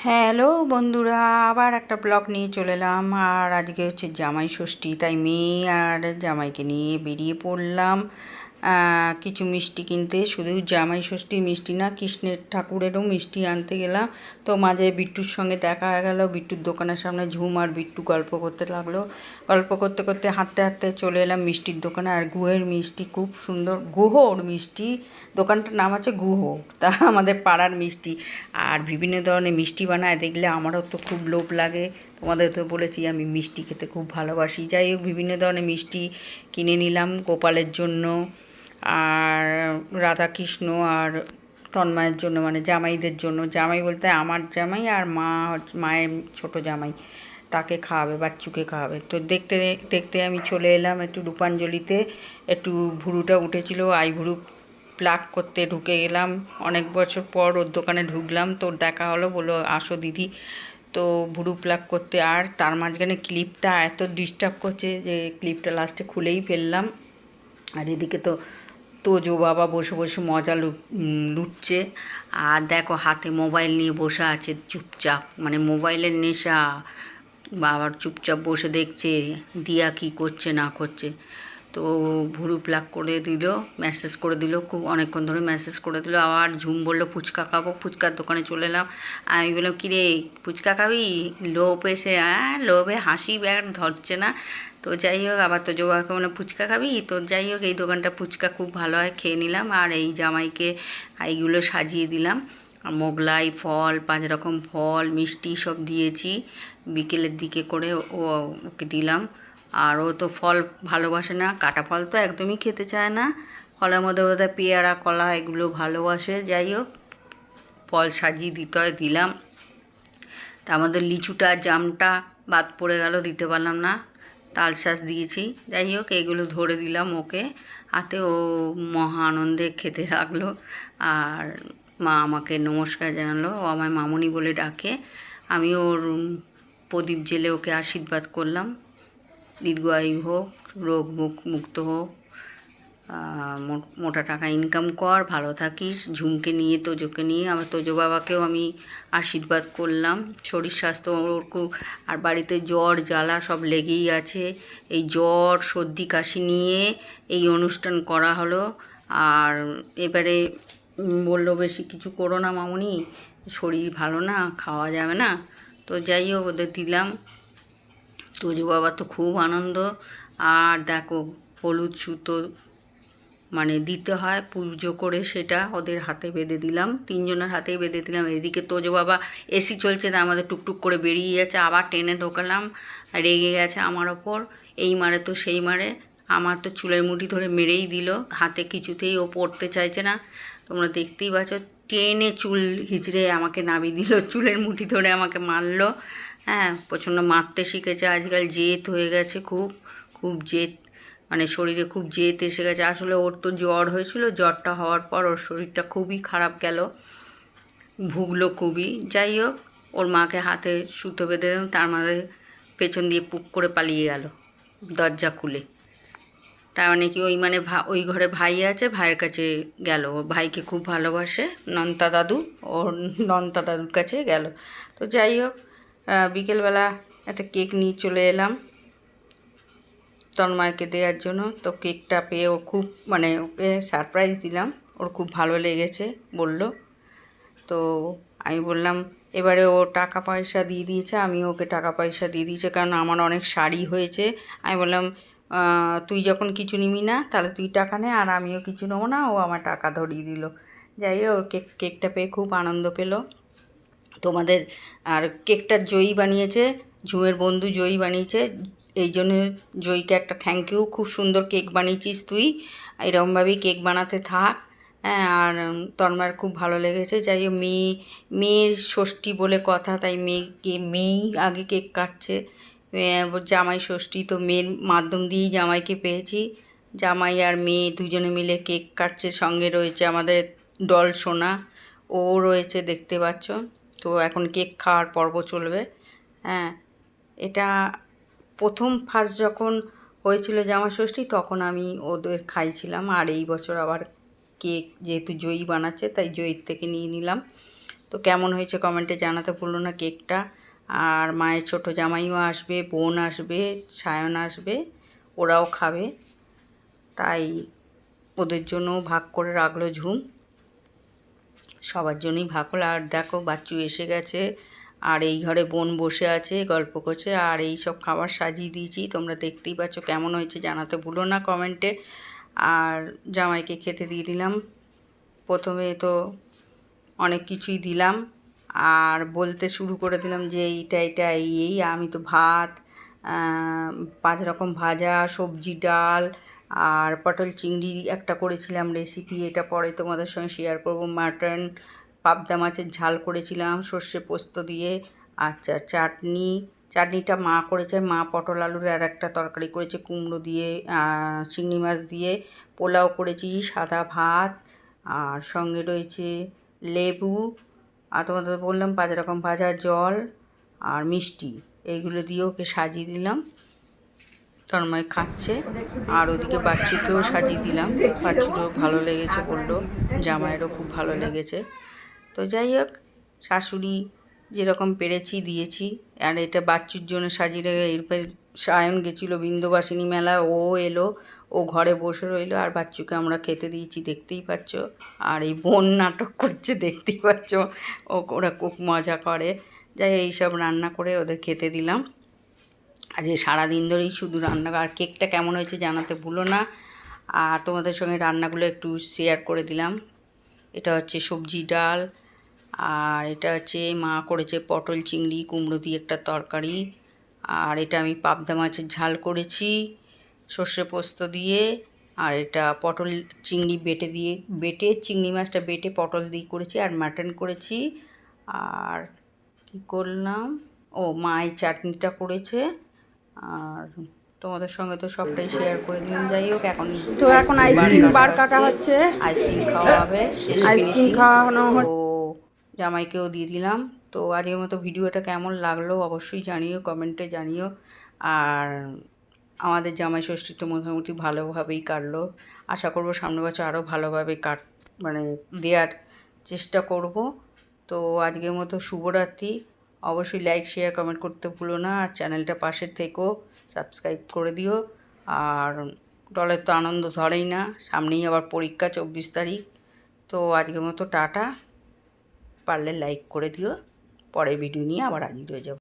Hello বন্ধুরা, আবার একটা ব্লগ নিয়ে চলে এলাম। আর আজকে হচ্ছে জামাই ষষ্ঠী, তাই মেয়ে আর জামাইকে নিয়ে বেরিয়ে পড়লাম। কিছু মিষ্টি কিনতে শুধু জামাই ষষ্ঠীর মিষ্টি না, কৃষ্ণের ঠাকুরেরও মিষ্টি আনতে গেলাম। তো মাঝে বিট্টুর সঙ্গে দেখা হয়ে গেল, বিট্টুর দোকানের সামনে ঝুম আর বিট্টু গল্প করতে লাগল। গল্প করতে করতে হাঁটতে হাঁটতে চলে এলাম মিষ্টির দোকানে, আর গুহের মিষ্টি খুব সুন্দর, গুহর মিষ্টি। দোকানটার নাম আছে গুহ, তা আমাদের পাড়ার মিষ্টি। আর বিভিন্ন ধরনের মিষ্টি বানায়, দেখলে আমারও তো খুব লোভ লাগে। তোমাদের তো বলেছি, আমি মিষ্টি খেতে খুব ভালোবাসি। যাই হোক, বিভিন্ন ধরনের মিষ্টি কিনে নিলাম গোপালের জন্য। আর রাধাকৃষ্ণ আর তন্ময়ের জন্য মানে জামাইদের জন্য। জামাই বলতে আমার জামাই আর মা মায়ের ছোট জামাই। তাকে খাওয়াবে, বাচ্চুকে খাওয়াবে। তো দেখতে দেখতে আমি চলে এলাম একটু রূপাঞ্জলিতে। একটু ভুরুটা উঠেছিল, আই ভুরু প্লাক করতে ঢুকে গেলাম। অনেক বছর পর ওর দোকানে ঢুকলাম তোর দেখা হলো, বলল, আসো দিদি। তো ভুরু প্লাক করতে, আর তার মাঝখানে ক্লিপটা এত ডিস্টার্ব করছে যে, ক্লিপটা লাস্টে খুলেই ফেললাম। আর এদিকে তো তোজো বাবা বসে বসে মজা লুট লুটছে। আর দেখো হাতে মোবাইল নিয়ে বসে আছে চুপচাপ। মানে মোবাইলের নেশা। বাবার চুপচাপ বসে দেখছে দিয়া কি করছে, না করছে। তো ভুরু প্লাক করে দিল মেসেজ করে দিল, খুব অনেকক্ষণ ধরে মেসেজ করে দিল। আবার ঝুম বলল, ফুচকা খাব, ফুচকার দোকানে চলে এলাম। আমি বললাম, কিরে, ফুচকা খাবি? লোভ এসে হ্যাঁ লোভে হাসি ব্যাগ ধরছে না। তো যাই হোক আবার তো জবাকে বললাম ফুচকা খাবি। তো যাই হোক এই দোকানটা ফুচকা খুব ভালো হয়, খেয়ে নিলাম। আর এই জামাইকে এইগুলো সাজিয়ে দিলাম। আর মোগলাই ফল, পাঁচ রকম ফল, মিষ্টি সব দিয়েছি। বিকেলের দিকে করে ও, ওকে দিলাম। আর ও তো ফল ভালোবাসে না, কাটা ফল তো একদমই খেতে চায় না। ফলের মধ্যে বোধহয় পেয়ারা, কলা এগুলো ভালোবাসে। যাই হোক ফল সাজিয়ে দিতে হয়, দিলাম। তার মধ্যে লিচুটা, জামটা বাদ পড়ে গেল, দিতে পারলাম না। তাল শাঁস দিয়েছি। যাই হোক, এগুলো ধরে দিলাম ওকে। হাতে ও মহা আনন্দে খেতে লাগল। আর মা আমাকে নমস্কার জানালো। ও আমায় মামনি বলে ডাকে। আমি ওর প্রদীপ জেলে ওকে আশীর্বাদ করলাম। দীর্ঘায়ু হোক, রোগ মুক্ত হোক। মোটা টাকা ইনকাম কর, ভালো থাকিস, ঝুমকে নিয়ে, তোজোকে নিয়ে। আমার তোজো বাবাকেও আমি আশীর্বাদ করলাম। শরীর স্বাস্থ্য ওর খুব আর বাড়িতে জ্বর, জ্বালা সব লেগেই আছে। এই জ্বর, সর্দি, কাশি নিয়ে এই অনুষ্ঠান করা হলো। আর এবারে বলল, বেশি কিছু করো না মামুনি, শরীর ভালো না, খাওয়া যাবে না। তো যাই হোক, ওদের দিলাম। তোজো বাবা তো খুব আনন্দ। আর দেখো, হলুদ সুতো মানে দিতে হয়, পুজো করে সেটা ওদের হাতে বেঁধে দিলাম। তিনজনের হাতেই বেঁধে দিলাম। এদিকে তোজো বাবা এসি চলছে তা আমাদের টুকটুক করে বেরিয়ে যাচ্ছে আবার টেনে ঢোকালাম, রেগে গেছে আমার ওপর। এই মারে তো সেই মারে। আমার তো চুলের মুঠি ধরে মেরেই দিল। হাতে কিছুতেই ও পড়তে চাইছে না। তোমরা দেখতেই পাচ্ছ, টেনে চুল হিচড়ে আমাকে নামিয়ে দিল, চুলের মুঠি ধরে আমাকে মারলো। হ্যাঁ প্রচণ্ড মারতে শিখেছে। আজকাল জেদ হয়ে গেছে খুব খুব জেদ। মানে শরীরে খুব জেদ এসে গেছে। আসলে ওর তো জ্বর হয়েছিল, জ্বরটা হওয়ার পর ওর শরীরটা খুবই খারাপ গেল, ভুগলো খুবই। যাই হোক, ওর মাকে হাতে সুতো বেঁধে তার মাঝে পেছন দিয়ে পুক করে পালিয়ে গেল দরজা খুলে। তার মানে কি ওই মানে ভা ওই ঘরে ভাই আছে, ভাইয়ের কাছে গেল। ওর ভাইকে খুব ভালোবাসে, নন্তা দাদু, ওর নন্তা দাদুর কাছে গেল। তো যাই হোক বিকেলবেলা একটা কেক নিয়ে চলে এলাম। তন্ময়কে দেওয়ার জন্য তো কেকটা পেয়ে ও খুব মানে ওকে সারপ্রাইজ দিলাম। ওর খুব ভালো লেগেছে বলল। তো আমি বললাম, এবারে ও টাকা পয়সা দিয়ে দিয়েছে আমি ওকে টাকা পয়সা দিয়ে দিয়েছে, কারণ আমার অনেক শাড়ি হয়েছে। আমি বললাম তুই যখন কিছু নিবি না, তাহলে তুই টাকা নে, আর আমিও কিছু নেব না। ও আমার টাকা ধরিয়ে দিল। যাই হোক কেক, কেকটা পেয়ে খুব আনন্দ পেল। তোমাদের আর কেকটা জয়ী বানিয়েছে ঝুমের বন্ধু জয়ী বানিয়েছে। এই জন্য জয়ীকে একটা থ্যাংক ইউ খুব সুন্দর কেক বানিয়েছিস তুই। এরকমভাবেই কেক বানাতে থাক। হ্যাঁ আর উম, তন্ময়ের খুব ভালো লেগেছে। যাই হোক মেয়ে মেয়ের ষষ্ঠী বলে কথা তাই মেয়েকে মেয়েই আগে কেক কাটছে। জামাই ষষ্ঠী তো মেয়ের মাধ্যম দিয়েই জামাইকে পেয়েছি। জামাই আর মেয়ে দুজনে মিলে কেক কাটছে সঙ্গে রয়েছে আমাদের ডল সোনা। ও রয়েছে দেখতে পাচ্ছ। তো এখন কেক খাওয়ার পর্ব চলবে। হ্যাঁ এটা প্রথম ফার্স্ট যখন হয়েছিল জামা ষষ্ঠী, তখন আমি ওদের খাইছিলাম। আর এই বছর আবার কেক যেহেতু জয়ী বানাচ্ছে, তাই জয়ীর থেকে নিয়ে নিলাম। তো কেমন হয়েছে কমেন্টে জানাতে ভুলো না কেকটা। আর মায়ের ছোট জামাইও আসবে, বোন আসবে, সায়ন আসবে, ওরাও খাবে। তাই ওদের জন্য ভাগ করে রাখল ঝুম। সবার জন্যই ভাগ হলো। আর দেখো, বাচ্চু এসে গেছে। আর এই ঘরে বোন বসে আছে, গল্প করছে, আর এই সব খাবার সাজিয়ে দিয়েছি। তোমরা দেখতেই পাচ্ছ কেমন হয়েছে, জানাতে ভুলো না কমেন্টে আর জামাইকে খেতে দিয়ে দিলাম। প্রথমে তো অনেক কিছুই দিলাম। আর বলতে শুরু করে দিলাম যে এইটা এটা এই এই, আমি তো ভাত পাঁচ রকম ভাজা, সবজি, ডাল আর পটল চিংড়ি একটা করেছিলাম রেসিপি এটা পরে তোমাদের সঙ্গে শেয়ার করব। মাটন পাবদা মাছের ঝাল করেছিলাম, সর্ষে পোস্ত দিয়ে আচ্ছা চাটনি। চাটনিটা মা করেছে, মা পটল আলুর আর একটা তরকারি করেছে, কুমড়ো দিয়ে চিংড়ি মাছ দিয়ে। পোলাও করেছি, সাদা ভাত, আর সঙ্গে রয়েছে লেবু, আর তোমাদের বললাম পাঁচ রকম ভাজা জল আর মিষ্টি। এইগুলো দিয়ে ওকে সাজিয়ে দিলাম। তন্ময় খাচ্ছে, আর ওদিকে বাচ্চুকেও সাজিয়ে দিলাম। বাচ্চুরও ভালো লেগেছে বলল, জামাইয়েরও খুব ভালো লেগেছে। তো যাই হোক, শাশুড়ি যেরকম পেরেছি দিয়েছি। আর এটা বাচ্চুর জন্য সাজিয়ে এরপরে সায়ন গেছিল বিন্দুবাসিনী মেলা, ও এলো, ও ঘরে বসে রইল। আর বাচ্চুকে আমরা খেতে দিয়েছি, দেখতেই পাচ্ছ। আর এই বোন নাটক করছে, দেখতেই পাচ্ছ। ও, ওরা খুব মজা করে। যাই এইসব রান্না করে ওদের খেতে দিলাম। আজকে সারাদিন ধরেই শুধু রান্না, আর কেকটা কেমন হয়েছে জানাতে ভুলো না। আর তোমাদের সঙ্গে রান্নাগুলো একটু শেয়ার করে দিলাম। এটা হচ্ছে সবজি ডাল আর এটা হচ্ছে মা করেছে পটল চিংড়ি কুমড়ো দিয়ে একটা তরকারি। আর এটা আমি পাবদা মাছের ঝাল করেছি সর্ষে পোস্ত দিয়ে। আর এটা পটল চিংড়ি বেটে দিয়ে বেটে চিংড়ি মাছটা বেটে পটল দিয়ে করেছি আর মাটন করেছি। আর কি করলাম? ও মায়ের চাটনিটা করেছে। আর তোমাদের সঙ্গে তো সবটাই শেয়ার করে দিন যাই হোক এখন তো এখন আইসক্রিম বার কাটা হচ্ছে। আইসক্রিম খাওয়া হবে আইসক্রিম। খাওয়ানো হচ্ছে। জামাইকেও দিয়ে দিলাম। তো আজকের মতো ভিডিওটা কেমন লাগল অবশ্যই জানিও, কমেন্টে জানিও। আর আমাদের জামাই ষষ্ঠী তো মোটামুটি ভালোভাবেই কাটলো। আশা করব সামনে বছর আরও ভালোভাবে কাট মানে দেওয়ার চেষ্টা করব। তো আজকের মতো শুভরাত্রি। অবশ্যই লাইক শেয়ার কমেন্ট করতে ভুলো না। আর চ্যানেলটা পাশে থেকেও সাবস্ক্রাইব করে দিও। আর দলের তো আনন্দ ধরেই না, সামনেই আবার পরীক্ষা চব্বিশ তারিখ। তো আজকের মতো টাটা। পারলে লাইক করে দিও। পরের ভিডিও নিয়ে আবার হাজির হয়ে যাব।